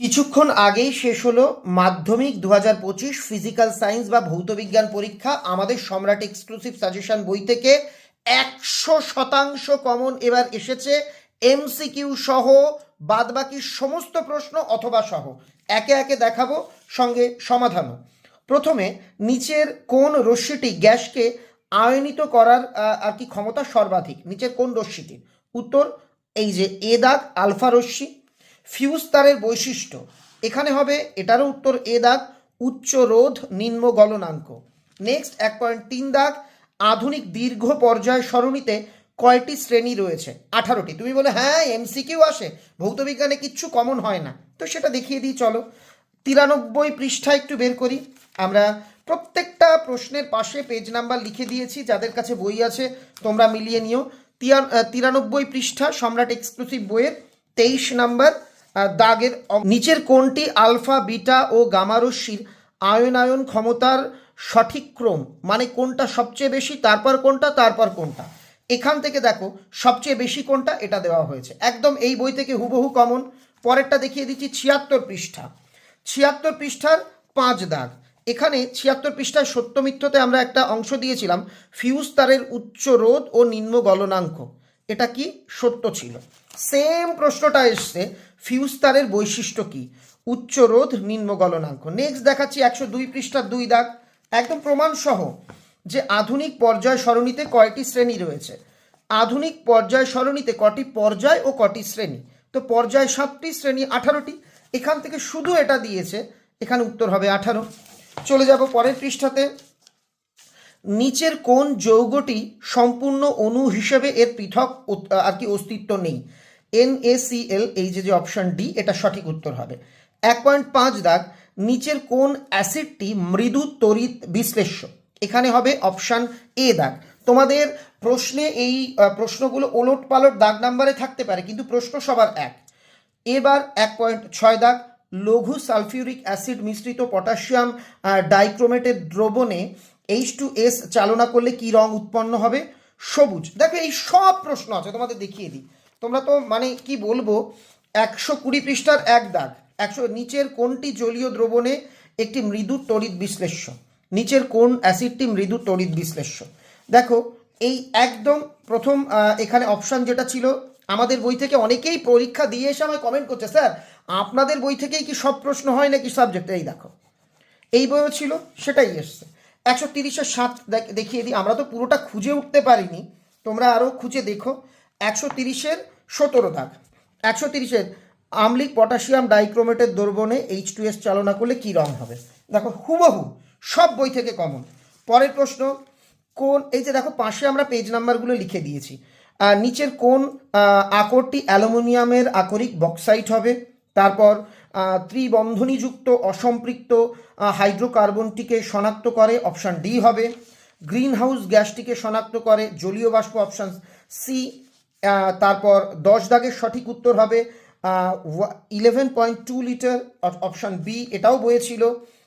কিছুক্ষণ আগেই শেষ হলো মাধ্যমিক দু হাজার পঁচিশ ফিজিক্যাল সায়েন্স বা ভৌতবিজ্ঞান পরীক্ষা। আমাদের সম্রাট এক্সক্লুসিভ সাজেশন বই থেকে একশো শতাংশ কমন এবার এসেছে। এমসিকিউ সহ বাদবাকি সমস্ত প্রশ্ন অথবা সহ একে একে দেখাবো, সঙ্গে সমাধানও। প্রথমে নিচের কোন রশ্মিটি গ্যাসকে আয়নিত করার আর কি ক্ষমতা সর্বাধিক? নিচের কোন রশ্মিটি? উত্তর, এই যে এ দাগ, আলফা রশ্মি। ফিউজ তারের বৈশিষ্ট্য। এখানে হবে, এটারও উত্তর এ দাগ, উচ্চ রোধ, নিম্ন গলনাঙ্ক। নেক্সট এক পয়েন্ট তিন দাগ, আধুনিক দীর্ঘ পর্যায় সরণিতে কয়টি শ্রেণি রয়েছে? আঠারোটি। তুমি বলে হ্যাঁ এমসিকিউ আসে ভৌতবিজ্ঞানে কিচ্ছু কমন হয় না। তো সেটা দেখিয়ে দিই, চলো। তিরানব্বই পৃষ্ঠা একটু বের করি। আমরা প্রত্যেকটা প্রশ্নের পাশে পেজ নাম্বার লিখে দিয়েছি, যাদের কাছে বই আছে, তোমরা মিলিয়ে নিও। তিরানব্বই পৃষ্ঠা সম্রাট এক্সক্লুসিভ বইয়ের, তেইশ নাম্বার। দাগের নিচের কোনটি আলফা, বিটা ও গামারশ্মির আয়নায়ন ক্ষমতার সঠিক ক্রম। মানে কোনটা সবচেয়ে বেশি, তারপর কোনটা তারপর কোনটা এখান থেকে দেখো, সবচেয়ে বেশি কোনটা এটা দেওয়া হয়েছে। একদম এই বই থেকে হুবহু কমন। পরেরটা দেখিয়ে দিচ্ছি, ছিয়াত্তর পৃষ্ঠা। ছিয়াত্তর পৃষ্ঠার পাঁচ দাগ। এখানে ছিয়াত্তর পৃষ্ঠায় সত্য মিথ্যতে আমরা একটা অংশ দিয়েছিলাম, ফিউজ তারের উচ্চ রোধ ও নিম্ন গলনাঙ্ক। এটা কি সত্য ছিল? সেম প্রশ্নটা এসছে ফিউজ তারের বৈশিষ্ট্য কি? উচ্চ রোধ, নিম্ন গলনাঙ্ক। নেক্সট দেখাচ্ছি একশো দুই পৃষ্ঠার দুই দাগ। একদম প্রমাণ সহ যে আধুনিক পর্যায় সরণিতে কয়টি শ্রেণি রয়েছে। আধুনিক পর্যায় সরণিতে কটি পর্যায় ও কটি শ্রেণি? তো পর্যায় সাতটি, শ্রেণি আঠারোটি। এখান থেকে শুধু এটা দিয়েছে, এখানে উত্তর হবে আঠারো। চলে যাব পরের পৃষ্ঠাতে। নিচের কোন যৌগটি সম্পূর্ণ অণু হিসেবে এর পৃথক আর কি অস্তিত্ব নেই। এনএসিএল এই যে যে অপশন ডি এটা সঠিক উত্তর হবে। এক পয়েন্ট পাঁচ দাগ, নিচের কোন অ্যাসিডটি মৃদু তড়িৎ বিশ্লেষ্য। এখানে হবে অপশান এ দাগ। তোমাদের প্রশ্নে এই প্রশ্নগুলো ওলট পালট দাগ নাম্বারে থাকতে পারে, কিন্তু প্রশ্ন সবার এক। এবার এক পয়েন্ট ছয় দাগ, লঘু সালফিউরিক অ্যাসিড মিশ্রিত পটাশিয়াম ডাইক্রোমেটের দ্রবণে এইচ টু এস চালনা করলে কি রং উৎপন্ন হবে? সবুজ। দেখো, এই সব প্রশ্ন আছে, তোমাদের দেখিয়ে দিই। তোমরা তো মানে কি বলব? একশো কুড়ি পৃষ্ঠার এক দাগ। একশো, নিচের কোনটি জলীয় দ্রবণে একটি মৃদু তড়িৎ বিশ্লেষ্য? নিচের কোন অ্যাসিডটি মৃদু তড়িৎ বিশ্লেষ্য? দেখো, এই একদম প্রথম এখানে অপশান যেটা ছিল, আমাদের বই থেকে অনেকেই পরীক্ষা দিয়ে এসে আমায় কমেন্ট করছে, স্যার, আপনাদের বই থেকেই কি সব প্রশ্ন হয় নাকি সাবজেক্ট এই দেখো। এই বইও ছিল, সেটাই এসছে। একশো তিরিশের সাত দেখ- দেখিয়ে দিই। আমরা তো পুরোটা খুঁজে উঠতে পারিনি। তোমরা আরও খুঁজে দেখো। একশো তিরিশের সতেরো দাগ। একশো তিরিশের আমলিক পটাশিয়াম ডাইক্রোমেটের দ্রবণে এইচ টু এস চালনা করলে কী রং হবে? দেখো, হুবহু সব বই থেকে কমন পরের প্রশ্ন, কোন এই যে দেখো, পাশে আমরা পেজ নাম্বারগুলো লিখে দিয়েছি। নিচের কোন আকরটি অ্যালুমিনিয়ামের আকরিক বক্সাইট হবে? তারপর ত্রিবন্ধনীযুক্ত অসম্পৃক্ত হাইড্রোকার্বনটিকে শনাক্ত করে অপশান ডি হবে। গ্রিন হাউস গ্যাসটিকে শনাক্ত করে, জলীয় বাষ্প অপশান সি তারপর দশ দাগের সঠিক উত্তর হবে eleven point two litre option B এটাও বইয়েছিল।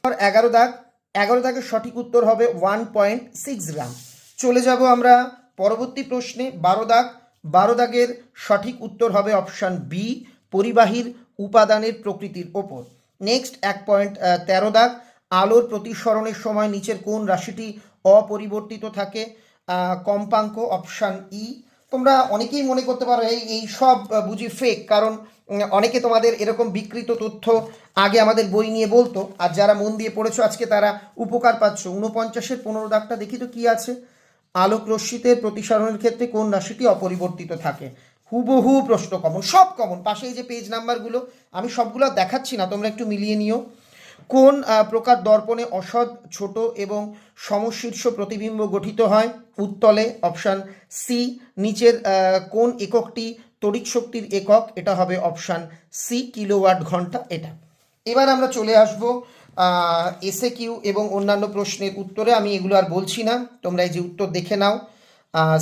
আর এগারো দাগ, এগারো দাগের সঠিক উত্তর হবে ওয়ান পয়েন্ট সিক্স গ্রাম। চলে যাব আমরা পরবর্তী প্রশ্নে, বারো দাগ, বারো দাগের সঠিক উত্তর হবে অপশান বি পরিবাহীর উপাদানের প্রকৃতির ওপর। নেক্সট এক পয়েন্ট তেরো দাগ। আলোর প্রতিসরণের সময় নিচের কোন রাশিটি অপরিবর্তিত থাকে? কম্পাঙ্ক অপশান ই তোমরা অনেকেই মনে করতে পারো এই এই সব বুঝি ফেক কারণ অনেকে তোমাদের এরকম বিকৃত তথ্য আগে আমাদের বই নিয়ে বলতো, আর যারা মন দিয়ে পড়েছো আজকে তারা উপকার পাচ্ছ। উনপঞ্চাশের পনেরো দাগটা দেখি তো কি আছে? আলোক রশ্মিতে প্রতিসরণের ক্ষেত্রে কোন রাশিটি অপরিবর্তিত থাকে? হুবহু প্রশ্ন কমন, সব কমন। পাশে এই যে পেজ নাম্বারগুলো আমি সবগুলো দেখাচ্ছি না, তোমরা একটু মিলিয়ে নিও। কোন প্রকার দর্পণে অসৎ, ছোট এবং সমশীর্ষ প্রতিবিম্ব গঠিত হয়? উত্তলে অপশান সি নিচের কোন এককটি তড়িৎ শক্তির একক? এটা হবে অপশান সি কিলোওয়াট ঘণ্টা, এটা। এবার আমরা চলে আসব এসে কিউ এবং অন্যান্য প্রশ্নের উত্তরে। আমি এগুলো আর বলছি না, তোমরা এই যে উত্তর দেখে নাও।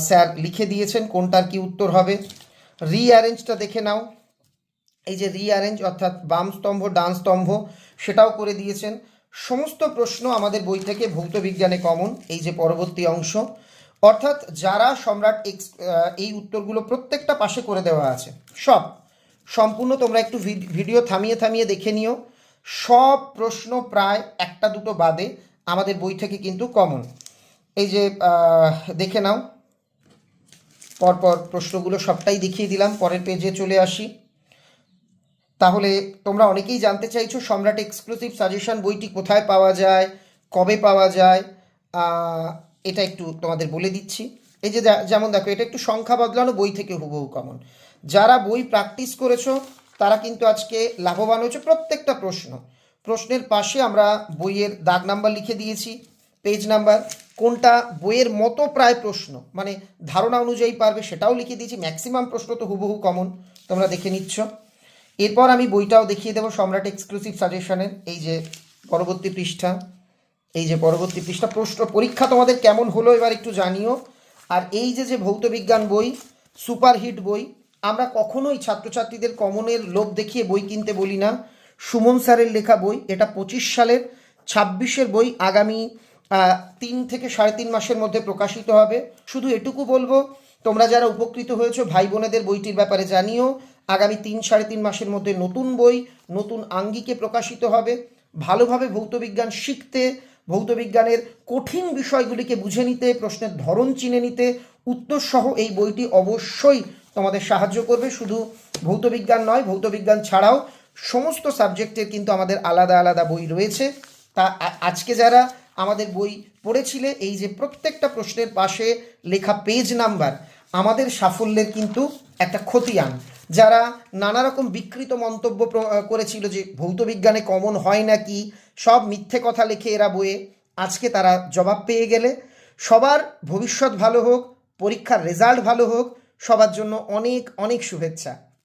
স্যার লিখে দিয়েছেন কোনটার কি উত্তর হবে। রিঅ্যারেঞ্জটা দেখে নাও। এই যে রিঅ্যারেঞ্জ অর্থাৎ বাম স্তম্ভ, ডান স্তম্ভ, সেটাও করে দিয়েছেন। সমস্ত প্রশ্ন আমাদের বই থেকে ভৌত বিজ্ঞানে কমন এই যে পরবর্তী অংশ। অর্থাৎ যারা সম্রাট এক্স এই উত্তরগুলো প্রত্যেকটা পাশে করে দেওয়া আছে, সব, সম্পূর্ণ তোমরা একটু ভিড- ভিডিও থামিয়ে থামিয়ে দেখে নিও। সব প্রশ্ন প্রায় একটা দুটো বাদে আমাদের বই থেকে কিন্তু কমন এই যে দেখে নাও। পরপর প্রশ্নগুলো সবটাই দেখিয়ে দিলাম, পরের পেজে চলে আসি। তাহলে তোমরা অনেকেই জানতে চাইছো সম্রাট এক্সক্লুসিভ সাজেশন বইটি কোথায় পাওয়া যায়, কবে পাওয়া যায় এটা একটু তোমাদের বলে দিচ্ছি। এই যে যেমন দেখো, এটা একটু সংখ্যা বদলানো, বই থেকে হুবহু কমন যারা বই প্র্যাকটিস করেছ, তারা কিন্তু আজকে লাভবান হয়েছে প্রত্যেকটা প্রশ্ন। প্রশ্নের পাশে আমরা বইয়ের দাগ নাম্বার লিখে দিয়েছি পেজ নাম্বার কোনটা বইয়ের মতো প্রায় প্রশ্ন? মানে ধারণা অনুযায়ী পারবে সেটাও লিখে দিয়েছি ম্যাক্সিমাম প্রশ্ন তো হুবহু কমন তোমরা দেখে নিচ্ছ। এরপর আমি বইটাও দেখিয়ে দেবো সম্রাট এক্সক্লুসিভ সাজেশনের এই যে পরবর্তী পৃষ্ঠা, এই যে পরবর্তী পৃষ্ঠা, প্রশ্ন পরীক্ষা তোমাদের কেমন হলো এবার একটু জানিও। আর এই যে যে ভৌতবিজ্ঞান বই সুপারহিট বই, আমরা কখনোই ছাত্রছাত্রীদের কমনের লোভ দেখিয়ে বই কিনতে বলি না। সুমন স্যারের লেখা বই, এটা পঁচিশ সালের, ছাব্বিশের বই, আগামী তিন থেকে সাড়ে তিন মাসের মধ্যে প্রকাশিত হবে। শুধু এটুকু বলব, তোমরা যারা উপকৃত হয়েছো, ভাই বোনেদের বইটির ব্যাপারে জানিও। আগামী তিন সাড়ে তিন মাসের মধ্যে নতুন বই, নতুন আঙ্গিকে প্রকাশিত হবে। ভালোভাবে ভৌতবিজ্ঞান শিখতে, ভৌতবিজ্ঞানের কঠিন বিষয়গুলিকে বুঝে নিতে, প্রশ্নের ধরন চিনে নিতে উত্তর সহ এই বইটি অবশ্যই তোমাদের সাহায্য করবে। শুধু ভৌতবিজ্ঞান নয়, ভৌতবিজ্ঞান ছাড়াও সমস্ত সাবজেক্টের কিন্তু আমাদের আলাদা আলাদা বই রয়েছে। তা আজকে যারা আমাদের বই পড়েছিলে, এই যে প্রত্যেকটা প্রশ্নের পাশে লেখা পেজ নাম্বার আমাদের সাফল্যের কিন্তু একটা খতিয়ান। যারা নানা রকম বিকৃত মন্তব্য করেছিল যে ভৌতবিজ্ঞানে কমন হয় নাকি, সব মিথ্যে কথা লিখে এরা বইয়ে, আজকে তারা জবাব পেয়ে গেলে। সবার ভবিষ্যৎ ভালো হোক, পরীক্ষার রেজাল্ট ভালো হোক, সবার জন্য অনেক অনেক শুভেচ্ছা।